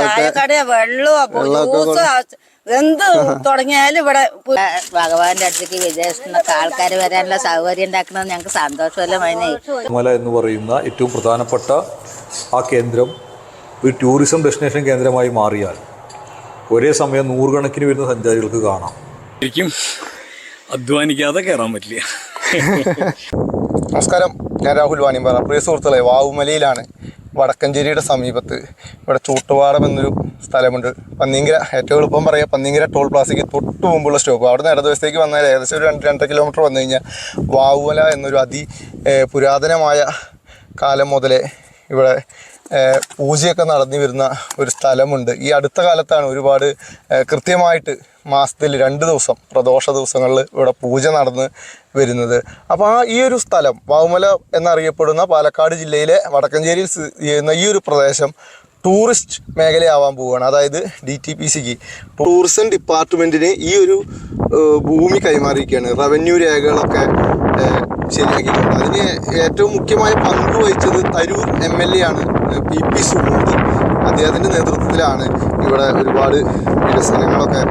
ചായക്കട വെള്ളമോ ജ്യൂസ് എന്ത് തുടങ്ങിയാലും ഇവിടെ ഭഗവാന്റെ അടുത്തേക്ക് വിദേശത്തുനിന്നൊക്കെ ആൾക്കാർ വരാനുള്ള സൗകര്യം ഉണ്ടാക്കണമെന്ന് ഞങ്ങൾക്ക് സന്തോഷമല്ല മൈനേ? മല എന്ന് പറയുന്ന ഏറ്റവും പ്രധാനപ്പെട്ട ആ കേന്ദ്രം ഒരു ടൂറിസം ഡെസ്റ്റിനേഷൻ കേന്ദ്രമായി മാറിയാൽ ഒരേ സമയം നൂറുകണക്കിന് വരുന്ന സഞ്ചാരികൾക്ക് കാണാം. ശരിക്കും അധ്വാനിക്കാതെ കയറാൻ പറ്റില്ല. നമസ്കാരം. ഞാൻ രാഹുൽ വാണിയമ്പാറ പ്രിയ സുഹൃത്തുക്കളെ വാവുമലയിലാണ് വടക്കഞ്ചേരിയുടെ സമീപത്ത് ഇവിടെ ചൂട്ടുപാടം എന്നൊരു സ്ഥലമുണ്ട്. പന്നിങ്കര ഏറ്റവും എളുപ്പം പറയാം പന്നിങ്കര ടോൾ പ്ലാസയ്ക്ക് തൊട്ട് മുമ്പുള്ള സ്റ്റോപ്പ്. അവിടെ നിന്ന് ഇടതുവശത്തേക്ക് വന്നാൽ ഏകദേശം ഒരു രണ്ട് രണ്ടര കിലോമീറ്റർ വന്നു കഴിഞ്ഞാൽ വാവുമല എന്നൊരു അതി പുരാതനമായ കാലം മുതലേ ഇവിടെ പൂജയൊക്കെ നടന്നു വരുന്ന ഒരു സ്ഥലമുണ്ട്. ഈ അടുത്ത കാലത്താണ് ഒരുപാട് കൃത്യമായിട്ട് മാസത്തിൽ രണ്ട് ദിവസം പ്രദോഷ ദിവസങ്ങളിൽ ഇവിടെ പൂജ നടന്ന് വരുന്നത്. അപ്പോൾ ആ ഈ ഒരു സ്ഥലം വാവുമല എന്നറിയപ്പെടുന്ന പാലക്കാട് ജില്ലയിലെ വടക്കഞ്ചേരിയിൽ സ്ഥിതി ചെയ്യുന്ന ഈ ഒരു പ്രദേശം ടൂറിസ്റ്റ് മേഖലയാവാൻ പോവുകയാണ്. അതായത് ഡി ടി പി സിക്ക്. ടൂറിസം ഡിപ്പാർട്ട്മെന്റിന് ഈ ഒരു ഭൂമി കൈമാറിയിരിക്കുകയാണ്. റവന്യൂ രേഖകളൊക്കെ ശരിയാക്കിയിട്ടുണ്ട്. അതിന് ഏറ്റവും മുഖ്യമായ പങ്ക് വഹിച്ചത് തരൂർ എം എൽ എ ആണ് പി പി സുമൂർത്തി അദ്ദേഹത്തിന്റെ നേതൃത്വത്തിലാണ് ഇവിടെ ഒരുപാട് വികസനങ്ങളൊക്കെ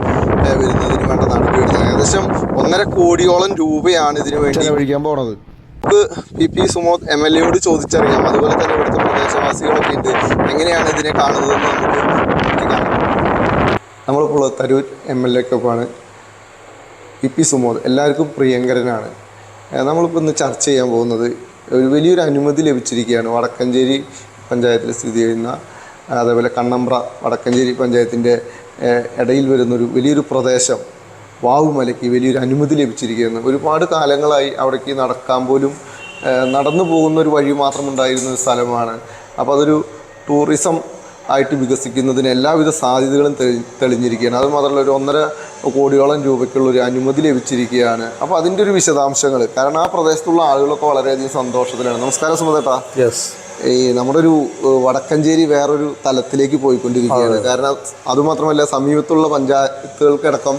വരുന്നതിന് വേണ്ട നടപടിയെടുത്തത്. ഏകദേശം ഒന്നര കോടിയോളം രൂപയാണ് ഇതിനു വേണ്ടി ചെലവഴിക്കാൻ പോണത്. നമുക്ക് P P Sumod M L എയോട് ചോദിച്ചറിയാം. അതുപോലെ തന്നെ ഇവിടുത്തെ പ്രദേശവാസികളൊക്കെ ഉണ്ട്. എങ്ങനെയാണ് ഇതിനെ കാണുന്നതെന്ന് നമുക്ക് കാണാം. നമ്മളിപ്പോൾ തരൂർ എം എൽ എക്കൊപ്പമാണ്. പി പി സുമോദ് എല്ലാവർക്കും പ്രിയങ്കരനാണ്. നമ്മളിപ്പോൾ ഇന്ന് ചർച്ച ചെയ്യാൻ പോകുന്നത് ഒരു വലിയൊരു അനുമതി ലഭിച്ചിരിക്കുകയാണ് വടക്കഞ്ചേരി പഞ്ചായത്തിൽ സ്ഥിതി ചെയ്യുന്ന അതേപോലെ കണ്ണമ്പ്ര വടക്കഞ്ചേരി പഞ്ചായത്തിന്റെ ഇടയിൽ വരുന്നൊരു വലിയൊരു പ്രദേശം വാവുമലയ്ക്ക് വലിയൊരു അനുമതി ലഭിച്ചിരിക്കുകയാണ്. ഒരുപാട് കാലങ്ങളായി അവിടേക്ക് നടക്കാൻ പോലും നടന്നു പോകുന്ന ഒരു വഴി മാത്രം ഉണ്ടായിരുന്ന ഒരു സ്ഥലമാണ്. അപ്പോൾ അതൊരു ടൂറിസം ആയിട്ട് വികസിക്കുന്നതിന് എല്ലാവിധ സാധ്യതകളും തെളി തെളിഞ്ഞിരിക്കുകയാണ്. അത് മാത്രമല്ല ഒരു ഒന്നര കോടിയോളം രൂപയ്ക്കുള്ള ഒരു അനുമതി ലഭിച്ചിരിക്കുകയാണ്. അപ്പോൾ അതിന്റെ ഒരു വിശദാംശങ്ങൾ കാരണം ആ പ്രദേശത്തുള്ള ആളുകളൊക്കെ വളരെയധികം സന്തോഷത്തിലാണ്. നമസ്കാരം സുമതേട്ടാ യെസ് ഈ നമ്മുടെ ഒരു വടക്കഞ്ചേരി വേറൊരു തലത്തിലേക്ക് പോയിക്കൊണ്ടിരിക്കുകയാണ്. കാരണം അതുമാത്രമല്ല സമീപത്തുള്ള പഞ്ചായത്തുകൾക്കടക്കം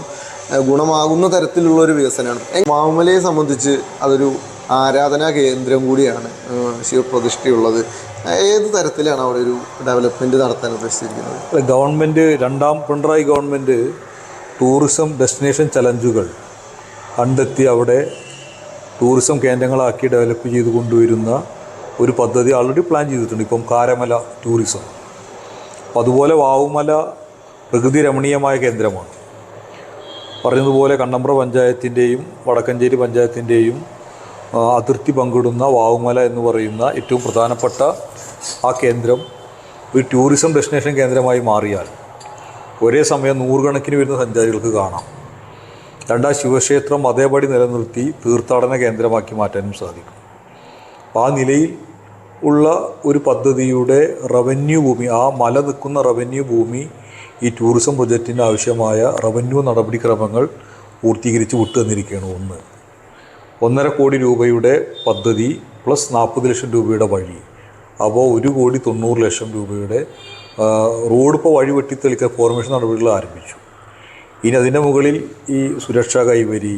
ഗുണമാകുന്ന തരത്തിലുള്ള ഒരു വികസനമാണ്. മാമലയെ മാവുമലയെ സംബന്ധിച്ച് അതൊരു ആരാധനാ കേന്ദ്രം കൂടിയാണ് ശിവപ്രതിഷ്ഠയുള്ളത്. ഏത് തരത്തിലാണ് അവിടെ ഒരു ഡെവലപ്മെന്റ് നടത്താൻ ഉദ്ദേശിച്ചിരിക്കുന്നത്? ഗവൺമെന്റ് രണ്ടാം പിണറായി ഗവൺമെന്റ് ടൂറിസം ഡെസ്റ്റിനേഷൻ ചലഞ്ചുകൾ കണ്ടെത്തി അവിടെ ടൂറിസം കേന്ദ്രങ്ങളാക്കി ഡെവലപ്പ് ചെയ്ത് കൊണ്ടുവരുന്ന ഒരു പദ്ധതി ആൾറെഡി പ്ലാൻ ചെയ്തിട്ടുണ്ട്. ഇപ്പം കാരമല ടൂറിസം അപ്പം അതുപോലെ വാവുമല പ്രകൃതി രമണീയമായ കേന്ദ്രമാണ്. പറയുന്നതുപോലെ കണ്ണമ്പ്ര പഞ്ചായത്തിന്റെയും വടക്കഞ്ചേരി പഞ്ചായത്തിന്റെയും അതിർത്തി പങ്കിടുന്ന വാവുമല എന്ന് പറയുന്ന ഏറ്റവും പ്രധാനപ്പെട്ട ആ കേന്ദ്രം ഒരു ടൂറിസം ഡെസ്റ്റിനേഷൻ കേന്ദ്രമായി മാറിയാൽ ഒരേ സമയം നൂറുകണക്കിന് വരുന്ന സഞ്ചാരികൾക്ക് കാണാം. രണ്ടാം ശിവക്ഷേത്രം അതേപടി നിലനിർത്തി തീർത്ഥാടന കേന്ദ്രമാക്കി മാറ്റാനും സാധിക്കും. ആ നിലയിൽ ഉള്ള ഒരു പദ്ധതിയുടെ റവന്യൂ ഭൂമി ആ മല നിൽക്കുന്ന റവന്യൂ ഭൂമി ഈ ടൂറിസം പ്രൊജക്റ്റിന് ആവശ്യമായ റവന്യൂ നടപടിക്രമങ്ങൾ പൂർത്തീകരിച്ച് വിട്ടു തന്നിരിക്കുകയാണ് ഒന്ന്. ഒന്നര കോടി രൂപയുടെ പദ്ധതി പ്ലസ് നാൽപ്പത് ലക്ഷം രൂപയുടെ വഴി. അപ്പോൾ ഒരു കോടി തൊണ്ണൂറ് ലക്ഷം രൂപയുടെ റോഡ് ഇപ്പോൾ വഴി വെട്ടിത്തെളിക്കാൻ ഫോർമേഷൻ നടപടികൾ ആരംഭിച്ചു. ഇനി അതിന്റെ മുകളിൽ ഈ സുരക്ഷാ കൈവരി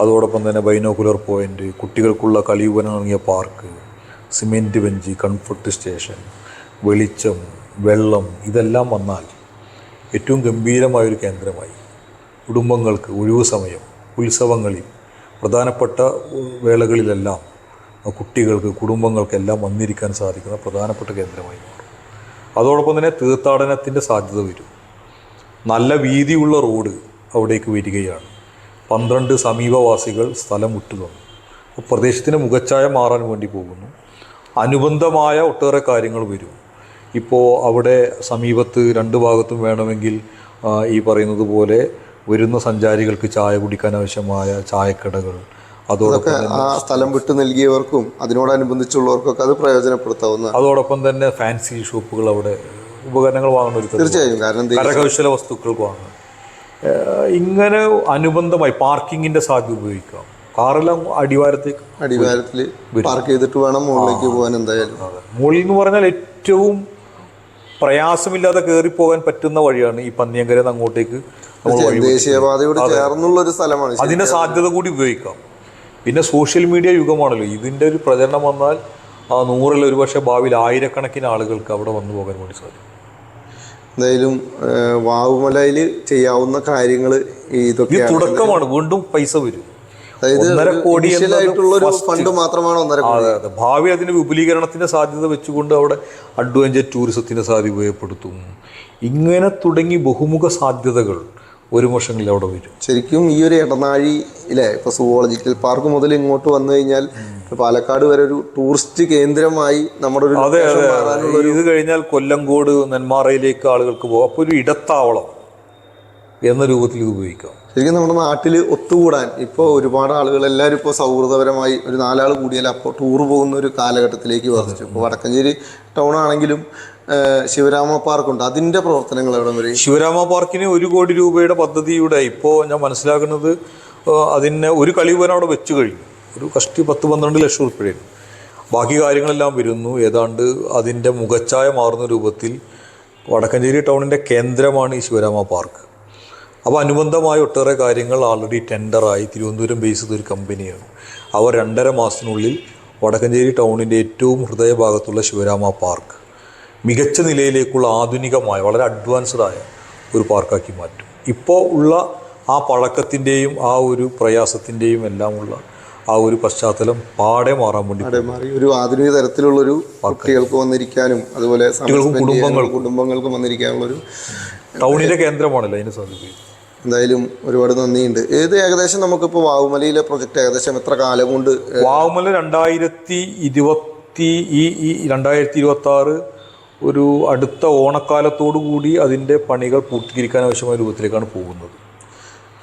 അതോടൊപ്പം തന്നെ ബൈനോക്കുലർ പോയിന്റ് കുട്ടികൾക്കുള്ള കളിയുപനം തുടങ്ങിയ park cement bench comfort station വെളിച്ചം വെള്ളം ഇതെല്ലാം വന്നാൽ ഏറ്റവും ഗംഭീരമായൊരു കേന്ദ്രമായി. കുടുംബങ്ങൾക്ക് ഒഴിവു സമയം ഉത്സവങ്ങളിൽ പ്രധാനപ്പെട്ട വേളകളിലെല്ലാം കുട്ടികൾക്ക് കുടുംബങ്ങൾക്കെല്ലാം വന്നിരിക്കാൻ സാധിക്കുന്ന പ്രധാനപ്പെട്ട കേന്ദ്രമായി മാറും. അതോടൊപ്പം തന്നെ തീർത്ഥാടനത്തിന്റെ സാധ്യത വരും. നല്ല വീതിയുള്ള റോഡ് അവിടേക്ക് വരികയാണ്. പന്ത്രണ്ട് സമീപവാസികൾ സ്ഥലം വിട്ടുതന്നു തന്നു പ്രദേശത്തിന് മുഖച്ഛായ മാറാൻ വേണ്ടി പോകുന്നു. അനുബന്ധമായ ഒട്ടേറെ കാര്യങ്ങൾ വരും. ഇപ്പോൾ അവിടെ സമീപത്ത് രണ്ട് ഭാഗത്തും വേണമെങ്കിൽ ഈ പറയുന്നത് പോലെ വരുന്ന സഞ്ചാരികൾക്ക് ചായ കുടിക്കാൻ ആവശ്യമായ ചായക്കടകൾ. അതോടൊപ്പം ആ സ്ഥലം വിട്ടു നൽകിയവർക്കും അതിനോടനുബന്ധിച്ചുള്ളവർക്കൊക്കെ അത് പ്രയോജനപ്പെടുത്താവുന്ന അതോടൊപ്പം തന്നെ ഫാൻസി ഷോപ്പുകൾ അവിടെ ഉപകരണങ്ങൾ വാങ്ങുന്ന ഒരു തീർച്ചയായും. കാരണം കരകൗശല വസ്തുക്കൾ വാങ്ങുക. ഇങ്ങനെ അനുബന്ധമായി പാർക്കിങ്ങിന്റെ സാധ്യത ഉപയോഗിക്കാം. കാറെല്ലാം അടിവാരത്തേക്ക് അടിവാരത്തിൽ പാർക്ക് ചെയ്തിട്ട് വേണം മുകളിലേക്ക് പോകാൻ എന്തായാലും. മുകളിൽ എന്ന് പറഞ്ഞാൽ ഏറ്റവും പ്രയാസമില്ലാതെ കയറിപ്പോകാൻ പറ്റുന്ന വഴിയാണ് ഈ പന്നിയങ്കരന്ന് അങ്ങോട്ടേക്ക് ദേശീയപാതയോട് ചേർന്നുള്ള ഒരു സ്ഥലമാണ് അതിന്റെ സാധ്യത കൂടി ഉപയോഗിക്കാം. പിന്നെ സോഷ്യൽ മീഡിയ യുഗമാണല്ലോ. ഇതിന്റെ ഒരു പ്രചരണം വന്നാൽ ആ നൂറിൽ ഒരുപക്ഷെ ഭാവിയിൽ ആയിരക്കണക്കിന് ആളുകൾക്ക് അവിടെ വന്നു പോകാൻ വേണ്ടി സാധിക്കും. എന്തായാലും വാവുമലയിൽ ചെയ്യാവുന്ന കാര്യങ്ങൾ ഇതൊക്കെ തുടക്കമാണ്. വീണ്ടും പൈസ വരും. ഒന്നര കോടി ഫണ്ട് മാത്രമാണ് ഒന്നര കോടി. അതെ അതെ. ഭാവി അതിന് വിപുലീകരണത്തിന്റെ സാധ്യത വെച്ചുകൊണ്ട് അവിടെ അഡ്വഞ്ചർ ടൂറിസത്തിന്റെ സാധ്യത ഉപയോഗപ്പെടുത്തും. ഇങ്ങനെ തുടങ്ങി ബഹുമുഖ സാധ്യതകൾ ഒരു വർഷങ്ങളിൽ അവിടെ വരും. ശരിക്കും ഈ ഒരു ഇടനാഴി ഇല്ലേ ഇപ്പൊ സുവോളജിക്കൽ പാർക്ക് മുതൽ ഇങ്ങോട്ട് വന്നു കഴിഞ്ഞാൽ പാലക്കാട് വരെ ഒരു ടൂറിസ്റ്റ് കേന്ദ്രമായി നമ്മുടെ ഒരു അതെ അതെ ഇത് കഴിഞ്ഞാൽ കൊല്ലങ്കോട് നെന്മാറയിലേക്ക് ആളുകൾക്ക് പോകും. അപ്പോൾ ഒരു ഇടത്താവളം എന്ന രൂപത്തിൽ ഇത് ഉപയോഗിക്കാം. ശരിക്കും നമ്മുടെ നാട്ടിൽ ഒത്തുകൂടാൻ ഇപ്പോൾ ഒരുപാട് ആളുകൾ എല്ലാവരും ഇപ്പോൾ സൗഹൃദപരമായി ഒരു നാലാൾ കൂടിയാൽ അപ്പോൾ ടൂർ പോകുന്ന ഒരു കാലഘട്ടത്തിലേക്ക് വർദ്ധിച്ചു ഇപ്പോൾ വടക്കഞ്ചേരി ടൗൺ ആണെങ്കിലും ശിവരാമ പാർക്കുണ്ട്. അതിന്റെ പ്രവർത്തനങ്ങൾ എവിടെ വരെ? ശിവരാമ പാർക്കിന് ഒരു കോടി രൂപയുടെ പദ്ധതിയുടെ ഇപ്പോൾ ഞാൻ മനസ്സിലാക്കുന്നത് അതിനെ ഒരു കളിവൻ അവിടെ വെച്ച് കഴിഞ്ഞു. ഒരു കഷ്ടി പത്ത് പന്ത്രണ്ട് ലക്ഷം ഉൾപ്പെടെയാണ്. ബാക്കി കാര്യങ്ങളെല്ലാം വരുന്നു. ഏതാണ്ട് അതിന്റെ മുഖച്ഛായ മാറുന്ന രൂപത്തിൽ വടക്കഞ്ചേരി ടൗണിന്റെ കേന്ദ്രമാണ് ഈ ശിവരാമ പാർക്ക്. അപ്പോൾ അനുബന്ധമായ ഒട്ടേറെ കാര്യങ്ങൾ ആൾറെഡി ടെൻഡറായി തിരുവനന്തപുരം ബേസ് ചെയ്തൊരു കമ്പനിയാണ്. അവർ രണ്ടര മാസത്തിനുള്ളിൽ വടക്കഞ്ചേരി ടൗണിന്റെ ഏറ്റവും ഹൃദയഭാഗത്തുള്ള ശിവരാമ പാർക്ക്. മികച്ച നിലയിലേക്കുള്ള ആധുനികമായ വളരെ അഡ്വാൻസ്ഡായ ഒരു പാർക്കാക്കി മാറ്റും. ഇപ്പോൾ ഉള്ള ആ പഴക്കത്തിന്റെയും ആ ഒരു പ്രയാസത്തിന്റെയും എല്ലാമുള്ള ആ ഒരു പശ്ചാത്തലം പാടെ മാറാൻ വേണ്ടി മാറി. ഒരു ആധുനിക തരത്തിലുള്ളൊരു കുട്ടികൾക്ക് വന്നിരിക്കാനും അതുപോലെ കുടുംബങ്ങൾ കുടുംബങ്ങൾക്കും. വന്നിരിക്കാനുള്ളൊരു ടൗണിന്റെ കേന്ദ്രമാണല്ലോ അതിന് സാധിക്കുന്നത് എന്തായാലും ഒരുപാട് നന്ദിയുണ്ട്. ഏത് ഏകദേശം നമുക്കിപ്പോൾ വാവുമലയിലെ പ്രൊജക്ട് ഏകദേശം എത്ര കാലം കൊണ്ട് വാവുമല രണ്ടായിരത്തി ഇരുപത്തി ഈ ഈ രണ്ടായിരത്തി ഇരുപത്തി ആറ് ഒരു അടുത്ത ഓണക്കാലത്തോടു കൂടി അതിന്റെ പണികൾ പൂർത്തീകരിക്കാൻ ആവശ്യമായ രൂപത്തിലേക്കാണ് പോകുന്നത്.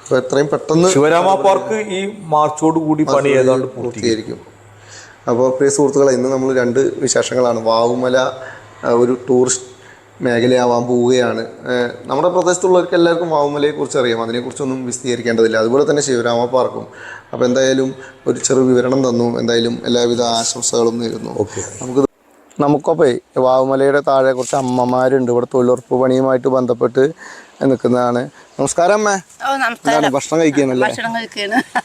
അപ്പോൾ എത്രയും പെട്ടെന്ന് ശിവരാമ പാർക്ക് ഈ മാർച്ചോട് കൂടി പണി ഏതാണ്ട് പൂർത്തീകരിക്കും. അപ്പോൾ പ്രിയ സുഹൃത്തുക്കളെ ഇന്ന് നമ്മൾ രണ്ട് വിശേഷങ്ങളാണ്. വാവുമല ഒരു ടൂറിസ്റ്റ് മേഖലയാവാൻ പോവുകയാണ്. നമ്മുടെ പ്രദേശത്തുള്ളവർക്ക് എല്ലാവർക്കും വാവുമലയെക്കുറിച്ച് അറിയാം. അതിനെക്കുറിച്ചൊന്നും വിശദീകരിക്കേണ്ടതില്ല അതുപോലെ തന്നെ ശിവരാമ പാർക്കും. അപ്പോൾ എന്തായാലും ഒരു ചെറു വിവരണം തന്നു. എന്തായാലും എല്ലാവിധ ആശംസകളും നേരുന്നു. ഓക്കെ. നമുക്ക് നമുക്കപ്പേ വാവുമലയുടെ താഴെ കുറച്ച് അമ്മമാരുണ്ട്. ഇവിടെ തൊഴിലുറപ്പ് പണിയുമായിട്ട് ബന്ധപ്പെട്ട് നിൽക്കുന്നതാണ്. നമസ്കാരം അമ്മ. എന്താണ് ഭക്ഷണം കഴിക്കാനല്ലേ?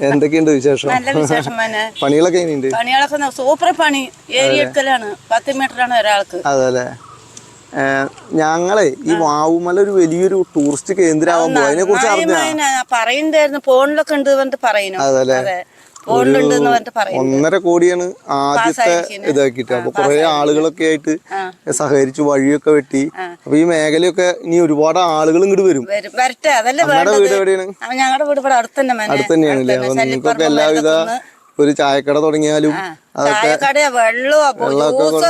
എന്തൊക്കെയുണ്ട് വിശേഷം? പണികളൊക്കെ പണികളൊക്കെ സൂപ്പർ പണി. പത്ത് മീറ്ററാണ് ഒരാൾക്ക്. അതല്ലേ? ഞങ്ങളെ ഈ വാവുമല ഒരു വലിയൊരു ടൂറിസ്റ്റ് കേന്ദ്രമാകുമ്പോ അതിനെ കുറിച്ച് അറിഞ്ഞു പറയുന്നുണ്ടായിരുന്നു ഫോണിലൊക്കെ ഉണ്ട് പറഞ്ഞിട്ട് പറയുന്നു? അതെ. പറഞ്ഞിട്ട് ഒന്നര കോടിയാണ് ആദ്യത്തെ ഇതാക്കിട്ട് ഇതാക്കിയിട്ട് അപ്പൊ കുറെ ആളുകളൊക്കെ ആയിട്ട് സഹകരിച്ചു വഴിയൊക്കെ വെട്ടി. അപ്പൊ ഈ മേഖലയൊക്കെ ഇനി ഒരുപാട് ആളുകൾ ഇങ്ങോട്ട് വരും. വരും. വരട്ടെ. അതല്ലേ വീട് എവിടെയാണ്? അവൻ ഞങ്ങളുടെ വീട് ഇവിടെ അടുത്ത് തന്നെ അടുത്ത് തന്നെയാണല്ലേ അപ്പൊ. നിങ്ങൾക്കൊക്കെ എല്ലാവിധ. ഒരു ചായക്കട തുടങ്ങിയാലും ചായക്കട വെള്ളവും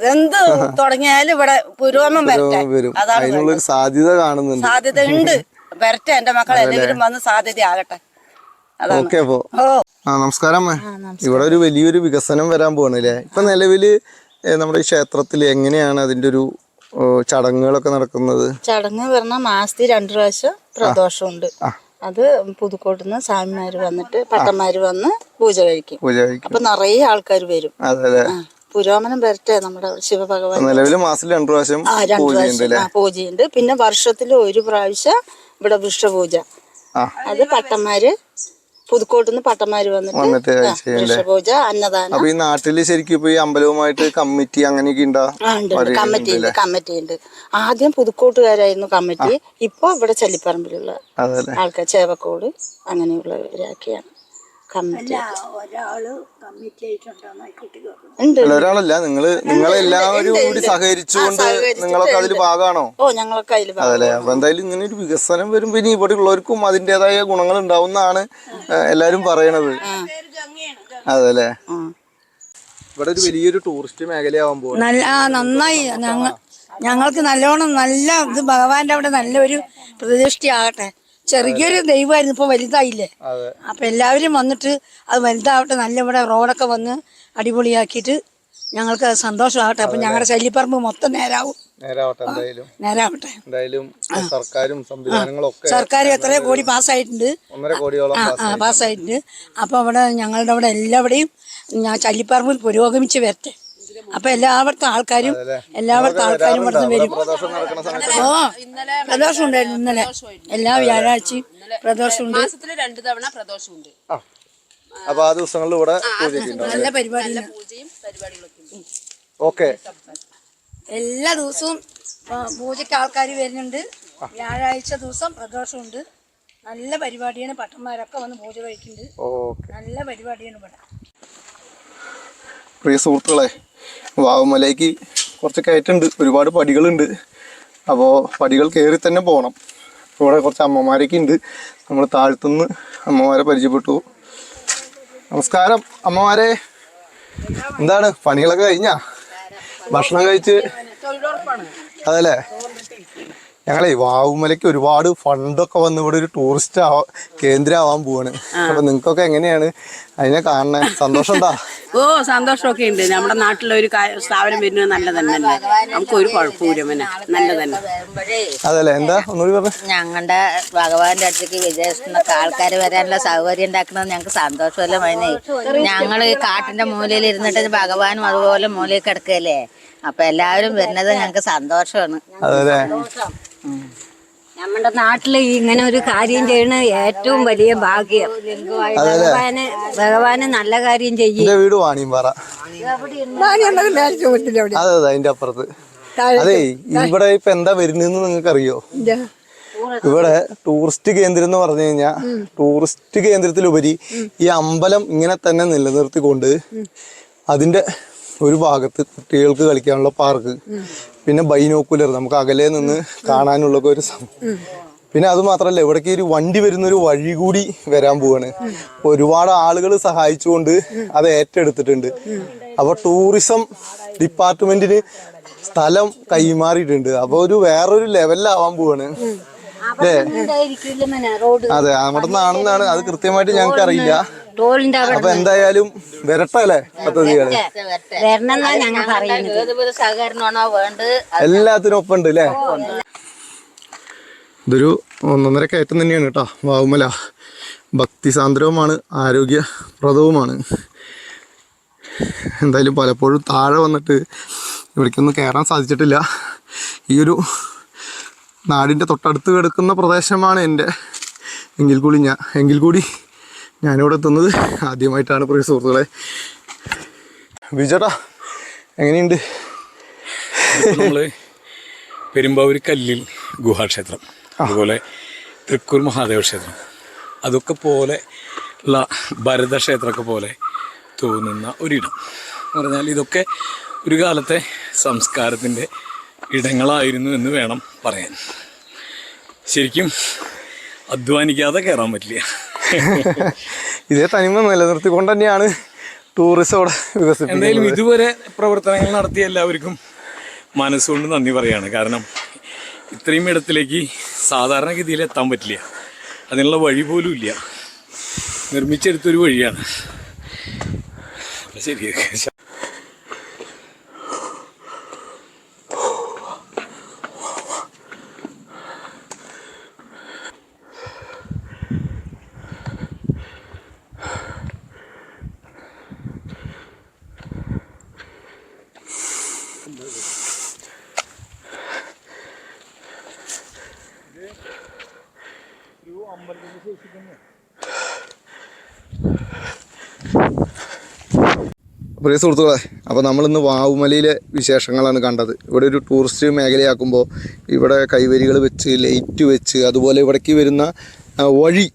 എന്ത് തുടങ്ങിയാലും ഇവിടെ പുരോഗമം വരും. അതിനുള്ളൊരു സാധ്യത കാണുന്നുണ്ട്. സാധ്യത ഉണ്ട് വരട്ടെ എന്റെ മക്കൾ എന്തെങ്കിലും വന്ന് സാധ്യത ആകട്ടെ ഓക്കെ അപ്പോ ആ നമസ്കാരം അമ്മ. ഇവിടെ ഒരു വലിയൊരു വികസനം വരാൻ പോകണല്ലേ ഇപ്പൊ നിലവിൽ നമ്മുടെ ഈ ക്ഷേത്രത്തിൽ എങ്ങനെയാണ് അതിന്റെ ഒരു ചടങ്ങുകളൊക്കെ നടക്കുന്നത്? ചടങ്ങ് പറഞ്ഞാൽ മാസത്തിൽ രണ്ടു പ്രാവശ്യം പ്രദോഷമുണ്ട്. അത് പുതുക്കോട്ടുനിന്ന് സ്വാമിമാര് വന്നിട്ട് പട്ടന്മാര് വന്ന് പൂജ കഴിക്കും. പൂജ കഴിക്കും. അപ്പൊ നിറയെ ആൾക്കാർ വരും. പുരോഗമനം വരട്ടെ നമ്മുടെ ശിവഭഗവാൻ. നിലവിൽ മാസത്തിൽ രണ്ടു പ്രാവശ്യം പൂജയുണ്ട് പിന്നെ വർഷത്തിൽ ഒരു പ്രാവശ്യം ഇവിടെ വൃക്ഷപൂജ. അത് പട്ടന്മാര് പുതുക്കോട്ടുനിന്ന് പട്ടന്മാര് വന്നിട്ട്? വൃക്ഷപൂജ അന്നദാനം. അപ്പൊ ഈ നാട്ടിൽ ശരിക്കും ഇപ്പൊ ഈ അമ്പലവുമായിട്ട് കമ്മിറ്റി അങ്ങനെയൊക്കെ ഉണ്ടോ. കമ്മിറ്റി ഉണ്ട് കമ്മിറ്റി ഉണ്ട് ആദ്യം പുതുക്കോട്ടുകാരായിരുന്നു കമ്മിറ്റി. ഇപ്പൊ ഇവിടെ ചല്ലിപ്പറമ്പിലുള്ള ആൾക്കാർ ചേവക്കോട് അങ്ങനെയുള്ളവരാക്കിയാണ്. ഒരാളല്ല നിങ്ങൾ നിങ്ങളെല്ലാവരും കൂടി സഹകരിച്ചുകൊണ്ട് നിങ്ങളൊക്കെ അതിൽ ഭാഗമാണോ ഓ ഞങ്ങളൊക്കെ അതിൽ അതല്ലേ അപ്പൊ എന്തായാലും ഇങ്ങനെ ഒരു വികസനം വരുമ്പോ ഇനി ഇവിടെ ഉള്ളവർക്കും അതിന്റെതായ ഗുണങ്ങൾ ഉണ്ടാവുന്നാണ് എല്ലാരും പറയണത്. അതല്ലേ? ഇവിടെ ഒരു വലിയൊരു ടൂറിസ്റ്റ് മേഖലയാവാൻ പോകും നല്ല നന്നായി. ഞങ്ങൾ ഞങ്ങൾക്ക് നല്ലോണം നല്ല ഇത് ഭഗവാന്റെ അവിടെ നല്ലൊരു പ്രതിഷ്ഠയാകട്ടെ. ചെറിയൊരു ദൈവമായിരുന്നു ഇപ്പൊ വലുതായില്ലേ? അപ്പൊ എല്ലാവരും വന്നിട്ട് അത് വലുതാവട്ടെ നല്ല ഇവിടെ റോഡൊക്കെ വന്ന് അടിപൊളിയാക്കിയിട്ട് ഞങ്ങൾക്ക് സന്തോഷമാകട്ടെ അപ്പൊ ഞങ്ങളുടെ ശല്യപ്പറമ്പ് മൊത്തം നേരാവും. നേരാവട്ടെ എന്തായാലും. നേരാവട്ടെ. എന്തായാലും സർക്കാരും സംവിധാനങ്ങളും ഒക്കെ സർക്കാർ എത്ര കോടി പാസ്സായിട്ടുണ്ട്. ഒന്നര കോടിയോളം പാസ്സായിട്ടുണ്ട്. അപ്പൊ അവിടെ ഞങ്ങളുടെ അവിടെ എല്ലാവിടെയും ഞാൻ ചല്ലിപ്പറമ്പിൽ പുരോഗമിച്ച് വരട്ടെ. അപ്പൊ എല്ലാവർക്കും ആൾക്കാരും എല്ലാവർക്കും ആൾക്കാരും ഇവിടുന്ന് വരും. പ്രദോഷം നടക്കുന്ന സമയത്ത് ഓ പ്രദോഷം ഉണ്ടായിരുന്നു ഇന്നലെ. എല്ലാ വ്യാഴാഴ്ചയും പ്രദോഷമുണ്ട്. മാസത്തിൽ രണ്ടു തവണ പ്രദോഷമുണ്ട്. അപ്പൊ ആ ദിവസങ്ങളിൽ ഇവിടെ നല്ല പരിപാടി പൂജയും പരിപാടികളൊക്കെ ഉണ്ട്. ഓക്കെ. എല്ലാ ദിവസവും പൂജക്ക് പൂജയ്ക്ക് ആൾക്കാർ വരുന്നുണ്ട്. വ്യാഴാഴ്ച ദിവസം പ്രദോഷമുണ്ട്. നല്ല പരിപാടിയാണ്. പട്ടന്മാരൊക്കെ വന്ന് പൂജ കഴിക്കുന്നുണ്ട്. ഓക്കെ. നല്ല പരിപാടിയാണ് ഇവിടെ. പ്രിയ സുഹൃത്തുക്കളെ വാവുമലയ്ക്ക് കുറച്ച് കയറ്റുണ്ട്. ഒരുപാട് പടികളുണ്ട്. അപ്പോൾ പടികൾ കയറി തന്നെ പോകണം ഇവിടെ കുറച്ച് അമ്മമാരൊക്കെ ഉണ്ട്. നമ്മൾ താഴ്ത്തുനിന്ന് അമ്മമാരെ പരിചയപ്പെട്ടു. നമസ്കാരം അമ്മമാരെ. എന്താണ്? പണികളൊക്കെ കഴിഞ്ഞാ? ഭക്ഷണം കഴിച്ച്? അതല്ലേ? ഞങ്ങളെ വാവുമലയ്ക്ക് ഒരുപാട് ഫണ്ടൊക്കെ വന്ന് ഇവിടെ ഒരു ടൂറിസ്റ്റ് ആവാ കേന്ദ്രമാവാൻ പോവാണ്. അപ്പൊ നിങ്ങൾക്കൊക്കെ എങ്ങനെയാണ്? അതിനെ കാണണേ? സന്തോഷം ഉണ്ടാ ഓ സന്തോഷമൊക്കെ ഉണ്ട് നമ്മുടെ നാട്ടിലൊരു സ്ഥാപനം വരുന്നത് നല്ല തന്നെയല്ലേ നമുക്ക് ഒരു കുഴപ്പമില്ല പിന്നെ നല്ല തന്നെ അതല്ലേ എന്താ ഞങ്ങളുടെ ഭഗവാന്റെ അടുത്തേക്ക് വിദേശത്തുനിന്നൊക്കെ ആൾക്കാർ വരാനുള്ള സൗകര്യം ഉണ്ടാക്കുന്നത് ഞങ്ങൾക്ക് സന്തോഷമല്ലേ മൈനേ? ഞങ്ങൾ ഈ കാട്ടിന്റെ മൂലയിൽ ഇരുന്നിട്ട് ഭഗവാനും അതുപോലെ മൂലയിൽ കിടക്കുകയല്ലേ അപ്പൊ എല്ലാവരും വരുന്നത് ഞങ്ങൾക്ക് സന്തോഷമാണ്. അതല്ലേ? നമ്മുടെ നാട്ടിൽ ഇങ്ങനെ ഒരു കാര്യം ചെയ്യണ ഏറ്റവും വലിയ ഭാഗ്യം. ഭഗവാന് ഭഗവാന് നല്ല കാര്യം ചെയ്യും. വീട് വാണിയമ്പാറ. അതെ അതെ അതിന്റെ അപ്പുറത്ത്. അതെ ഇവിടെ ഇപ്പൊ എന്താ വരുന്നെന്ന് നിങ്ങൾക്ക് അറിയോ ഇവിടെ ടൂറിസ്റ്റ് കേന്ദ്രം എന്ന് പറഞ്ഞു കഴിഞ്ഞാൽ ടൂറിസ്റ്റ് കേന്ദ്രത്തിലുപരി ഈ അമ്പലം ഇങ്ങനെ തന്നെ നിലനിർത്തിക്കൊണ്ട് അതിന്റെ ഒരു ഭാഗത്ത് കുട്ടികൾക്ക് കളിക്കാനുള്ള പാർക്ക് പിന്നെ ബൈനോക്കുലർ നമുക്ക് അകലെ നിന്ന് കാണാനുള്ള ഒരു സമയം പിന്നെ അത് മാത്രല്ല ഇവിടേക്ക് ഒരു വണ്ടി വരുന്ന ഒരു വഴി കൂടി വരാൻ പോവാണ്. ഒരുപാട് ആളുകൾ സഹായിച്ചുകൊണ്ട് അത് ഏറ്റെടുത്തിട്ടുണ്ട്. അപ്പൊ ടൂറിസം ഡിപ്പാർട്ട്മെന്റിന് സ്ഥലം കൈമാറിയിട്ടുണ്ട്. അപ്പൊ ഒരു വേറൊരു ലെവലിലാവാൻ പോവാണ്. അല്ലേ? അതെ അവിടെ നിന്നാണെന്നാണ് അത് കൃത്യമായിട്ട് ഞങ്ങൾക്ക് അറിയില്ല ടോളിന്റെ അപ്പൊ എന്തായാലും വരട്ടെ അല്ലേ ഞങ്ങൾ പറയുന്നത്. സഹകരണമാണോ വേണ്ടത് എല്ലാത്തിനും ഒപ്പം ഉണ്ട് അല്ലേ ഇതൊരു ഒന്നൊന്നര കയറ്റം തന്നെയാണ് കേട്ടോ. വാവുമല. ഭക്തിസാന്ദ്രവുമാണ് ആരോഗ്യപ്രദവുമാണ്. എന്തായാലും പലപ്പോഴും താഴെ വന്നിട്ട് ഇവിടേക്കൊന്നും കയറാൻ സാധിച്ചിട്ടില്ല. ഈ ഒരു നാടിന്റെ തൊട്ടടുത്ത് കിടക്കുന്ന പ്രദേശമാണ് എന്റെ എങ്കിൽ കൂടി ഞാൻ എങ്കിൽ കൂടി ഞാനിവിടെ എത്തുന്നത് ആദ്യമായിട്ടാണ് പ്രിയ സുഹൃത്തുക്കളെ. വിജടാ എങ്ങനെയുണ്ട്? നമ്മൾ പെരുമ്പാവൂർ കല്ലിൽ ഗുഹാക്ഷേത്രം അതുപോലെ തൃക്കൂർ മഹാദേവ ക്ഷേത്രം അതൊക്കെ പോലെ ഉള്ള ഭരതക്ഷേത്രമൊക്കെ പോലെ തോന്നുന്ന ഒരിടം. എന്ന് പറഞ്ഞാൽ ഇതൊക്കെ ഒരു കാലത്തെ സംസ്കാരത്തിന്റെ ഇടങ്ങളായിരുന്നു എന്ന് വേണം പറയാൻ. ശരിക്കും അധ്വാനിക്കാതെ കയറാൻ പറ്റില്ല. ഇതേ തനിമ നിലനിർത്തിക്കൊണ്ട് തന്നെയാണ് ടൂറിസം എന്തായാലും ഇതുവരെ പ്രവർത്തനങ്ങൾ നടത്തിയ എല്ലാവർക്കും മനസ്സുകൊണ്ട് നന്ദി പറയാണ്. കാരണം ഇത്രയും ഇടത്തിലേക്ക് സാധാരണഗതിയിൽ എത്താൻ പറ്റില്ല. അതിനുള്ള വഴി പോലും ഇല്ല. നിർമ്മിച്ചെടുത്തൊരു വഴിയാണ്. ശരി പ്രിയ സുഹൃത്തുക്കളെ അപ്പോൾ നമ്മളിന്ന് വാവുമലയിലെ വിശേഷങ്ങളാണ് കണ്ടത്. ഇവിടെ ഒരു ടൂറിസ്റ്റ് മേഖലയാക്കുമ്പോൾ ഇവിടെ കൈവരികൾ വെച്ച് ലൈറ്റ് വെച്ച് അതുപോലെ ഇവിടേക്ക് വരുന്ന വഴി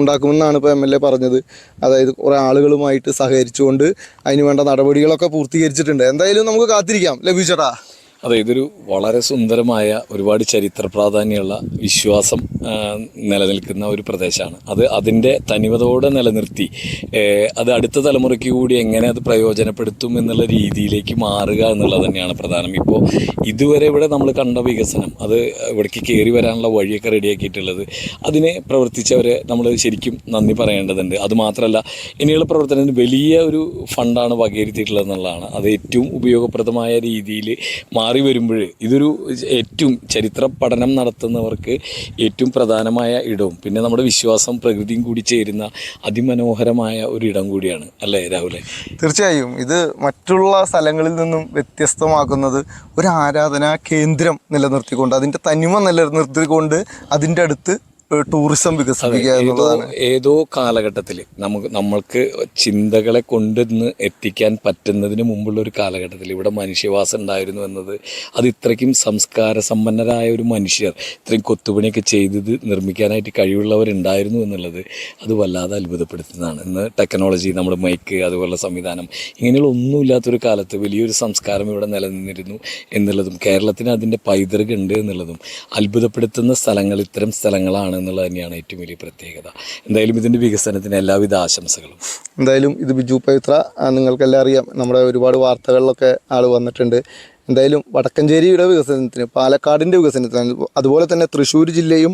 ഉണ്ടാക്കുമെന്നാണ് ഇപ്പോൾ എം എൽ എ പറഞ്ഞത്. അതായത് കുറേ ആളുകളുമായിട്ട് സഹകരിച്ചുകൊണ്ട് അതിന് വേണ്ട നടപടികളൊക്കെ പൂർത്തീകരിച്ചിട്ടുണ്ട്. എന്തായാലും നമുക്ക് കാത്തിരിക്കാം. ലഭിച്ചേട്ടാ അതെ ഇതൊരു വളരെ സുന്ദരമായ ഒരുപാട് ചരിത്ര പ്രാധാന്യമുള്ള വിശ്വാസം നിലനിൽക്കുന്ന ഒരു പ്രദേശമാണ്. അത് അതിന്റെ തനിമതോടെ നിലനിർത്തി അത് അടുത്ത തലമുറയ്ക്ക് കൂടി എങ്ങനെ അത് പ്രയോജനപ്പെടുത്തും എന്നുള്ള രീതിയിലേക്ക് മാറുക എന്നുള്ളത് തന്നെയാണ് പ്രധാനം. ഇപ്പോൾ ഇതുവരെ ഇവിടെ നമ്മൾ കണ്ട വികസനം അത് ഇവിടേക്ക് കയറി വരാനുള്ള വഴിയൊക്കെ റെഡിയാക്കിയിട്ടുള്ളത് അതിനെ പ്രവർത്തിച്ചവരെ നമ്മൾ ശരിക്കും നന്ദി പറയേണ്ടതുണ്ട്. അതുമാത്രമല്ല ഇനിയുള്ള പ്രവർത്തനത്തിന് വലിയ ഒരു ഫണ്ടാണ് വകയിരുത്തിയിട്ടുള്ളത് എന്നുള്ളതാണ്. അത് ഏറ്റവും ഉപയോഗപ്രദമായ രീതിയിൽ മാറി വരുമ്പോൾ ഇതൊരു ഏറ്റവും ചരിത്ര പഠനം നടത്തുന്നവർക്ക് ഏറ്റവും പ്രധാനമായ ഇടവും. പിന്നെ നമ്മുടെ വിശ്വാസം പ്രകൃതിയും കൂടി ചേരുന്ന അതിമനോഹരമായ ഒരു ഇടം കൂടിയാണ്. അല്ലേ രാഹുലെ? തീർച്ചയായും. ഇത് മറ്റുള്ള സ്ഥലങ്ങളിൽ നിന്നും വ്യത്യസ്തമാക്കുന്നത് ഒരു ആരാധനാ കേന്ദ്രം നിലനിർത്തിക്കൊണ്ട് അതിന്റെ തനിമ നിലനിർത്തിക്കൊണ്ട് അതിന്റെ അടുത്ത് ടൂറിസം വികസിപ്പിക്കുക ഏതോ എന്നുള്ളതാണ്. ഏതോ കാലഘട്ടത്തിൽ നമുക്ക് നമ്മൾക്ക് ചിന്തകളെ കൊണ്ടുവന്ന് എത്തിക്കാൻ പറ്റുന്നതിന് മുമ്പുള്ള ഒരു കാലഘട്ടത്തിൽ ഇവിടെ മനുഷ്യവാസം ഉണ്ടായിരുന്നു എന്നത് അത് ഇത്രയ്ക്കും സംസ്കാര സമ്പന്നരായ ഒരു മനുഷ്യർ ഇത്രയും കൊത്തുപണിയൊക്കെ ചെയ്തത് നിർമ്മിക്കാനായിട്ട് കഴിവുള്ളവരുണ്ടായിരുന്നു എന്നുള്ളത് അത് വല്ലാതെ അത്ഭുതപ്പെടുത്തുന്നതാണ്. ഇന്ന് ടെക്നോളജി നമ്മുടെ മൈക്ക് അതുപോലെ സംവിധാനം ഇങ്ങനെയുള്ള ഒന്നുമില്ലാത്തൊരു കാലത്ത് വലിയൊരു സംസ്കാരം ഇവിടെ നിലനിന്നിരുന്നു എന്നുള്ളതും കേരളത്തിന് അതിന്റെ പൈതൃകം ഉണ്ട് എന്നുള്ളതും അത്ഭുതപ്പെടുത്തുന്ന സ്ഥലങ്ങൾ ഇത്തരം സ്ഥലങ്ങളാണ് എന്നുള്ളത് തന്നെയാണ് ഏറ്റവും വലിയ പ്രത്യേകത. എന്തായാലും ഇതിന്റെ വികസനത്തിന് എല്ലാവിധ ആശംസകളും. എന്തായാലും ഇത് ബിജു പവിത്ര നിങ്ങൾക്കെല്ലാം അറിയാം. നമ്മുടെ ഒരുപാട് വാർത്തകളിലൊക്കെ ആൾ വന്നിട്ടുണ്ട്. എന്തായാലും വടക്കഞ്ചേരിയുടെ വികസനത്തിന് പാലക്കാടിന്റെ വികസനത്തിന് അതുപോലെ തന്നെ തൃശ്ശൂർ ജില്ലയും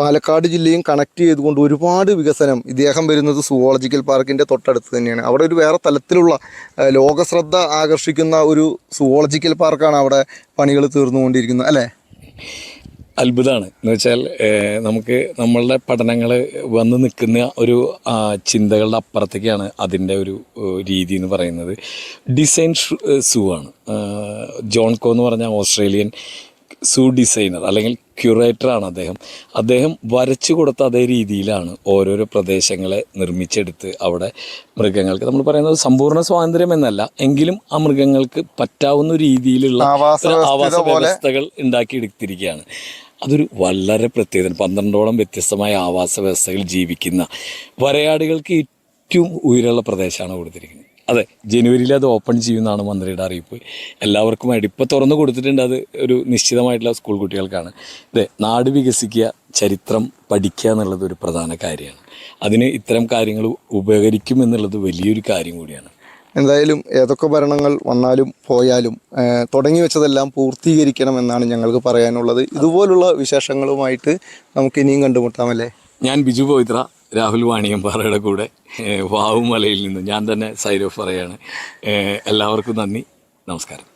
പാലക്കാട് ജില്ലയും കണക്ട് ചെയ്തുകൊണ്ട് ഒരുപാട് വികസനം ഇദ്ദേഹം വരുന്നത് സുവോളജിക്കൽ പാർക്കിന്റെ തൊട്ടടുത്ത് തന്നെയാണ്. അവിടെ ഒരു വേറെ തലത്തിലുള്ള ലോകശ്രദ്ധ ആകർഷിക്കുന്ന ഒരു സുവോളജിക്കൽ പാർക്കാണ് അവിടെ പണികൾ തീർന്നുകൊണ്ടിരിക്കുന്നത് അല്ലേ? അത്ഭുതമാണ് എന്ന് വെച്ചാൽ നമുക്ക് നമ്മളുടെ പഠനങ്ങൾ വന്ന് നിൽക്കുന്ന ഒരു ചിന്തകളുടെ അപ്പുറത്തേക്കാണ് അതിന്റെ ഒരു രീതി എന്ന് പറയുന്നത്. ഡിസൈൻ സൂ ആണ്. ജോൺകോ ജോൺ കോ എന്ന് പറഞ്ഞ ഓസ്ട്രേലിയൻ സൂ ഡിസൈനർ അല്ലെങ്കിൽ ക്യൂറേറ്ററാണ് അദ്ദേഹം. അദ്ദേഹം വരച്ചു കൊടുത്ത അതേ രീതിയിലാണ് ഓരോരോ പ്രദേശങ്ങളെ നിർമ്മിച്ചെടുത്ത് അവിടെ മൃഗങ്ങൾക്ക് നമ്മൾ പറയുന്നത് സമ്പൂർണ സ്വാതന്ത്ര്യം എന്നല്ല. എങ്കിലും ആ മൃഗങ്ങൾക്ക് പറ്റാവുന്ന രീതിയിലുള്ള ആവാസ വ്യവസ്ഥകൾ ഉണ്ടാക്കിയെടുത്തിരിക്കുകയാണ്. അതൊരു വളരെ പ്രത്യേകത. പന്ത്രണ്ടോളം വ്യത്യസ്തമായ ആവാസ വ്യവസ്ഥകൾ ജീവിക്കുന്ന വരയാടുകൾക്ക് ഏറ്റവും ഉയരമുള്ള പ്രദേശമാണ് കൊടുത്തിരിക്കുന്നത്. അതെ ജനുവരിയിൽ അത് ഓപ്പൺ ചെയ്യുമെന്നാണ് മന്ത്രിയുടെ അറിയിപ്പ്. എല്ലാവർക്കും ആയിട്ട് തുറന്നു കൊടുത്തിട്ടുണ്ട്. അത് ഒരു നിശ്ചിതമായിട്ടുള്ള സ്കൂൾ കുട്ടികൾക്കാണ്. അതെ നാട് വികസിക്കുക ചരിത്രം പഠിക്കുക എന്നുള്ളത് ഒരു പ്രധാന കാര്യമാണ്. അതിന് ഇത്തരം കാര്യങ്ങൾ ഉപകരിക്കും എന്നുള്ളത് വലിയൊരു കാര്യം കൂടിയാണ്. എന്തായാലും ഏതൊക്കെ ഭരണങ്ങൾ വന്നാലും പോയാലും തുടങ്ങി വെച്ചതെല്ലാം പൂർത്തീകരിക്കണം എന്നാണ് ഞങ്ങൾക്ക് പറയാനുള്ളത്. ഇതുപോലുള്ള വിശേഷങ്ങളുമായിട്ട് നമുക്ക് ഇനിയും കണ്ടുമുട്ടാമല്ലേ? ഞാൻ ബിജു പവിത്ര രാഹുൽ വാണിയമ്പാറയുടെ കൂടെ വാവുമലയിൽ നിന്ന് ഞാൻ തന്നെ സൈരോഫ് പറയാണ്. എല്ലാവർക്കും നന്ദി. നമസ്കാരം.